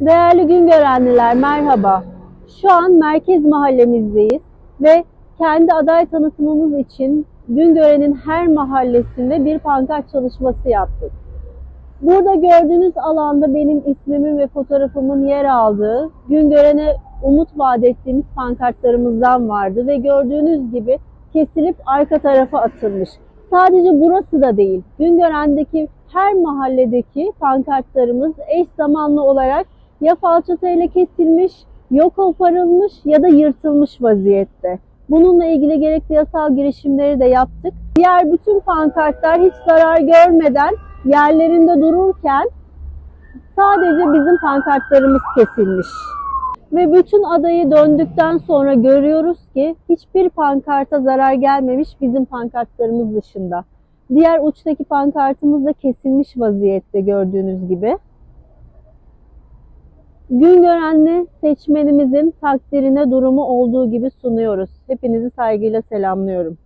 Değerli Güngörenliler merhaba. Şu an Merkez Mahallemizdeyiz ve kendi aday tanıtımımız için Güngören'in her mahallesinde bir pankart çalışması yaptık. Burada gördüğünüz alanda benim ismimin ve fotoğrafımın yer aldığı Güngören'e umut vaat ettiğimiz pankartlarımızdan vardı ve gördüğünüz gibi kesilip arka tarafa atılmış. Sadece burası da değil, Güngören'deki her mahalledeki pankartlarımız eş zamanlı olarak ya falçatayla kesilmiş, yok koparılmış ya da yırtılmış vaziyette. Bununla ilgili gerekli yasal girişimleri de yaptık. Diğer bütün pankartlar hiç zarar görmeden yerlerinde dururken sadece bizim pankartlarımız kesilmiş. Ve bütün adayı döndükten sonra görüyoruz ki hiçbir pankarta zarar gelmemiş bizim pankartlarımız dışında. Diğer uçtaki pankartımız da kesilmiş vaziyette gördüğünüz gibi. Güngörenli seçmenimizin takdirine durumu olduğu gibi sunuyoruz. Hepinizi saygıyla selamlıyorum.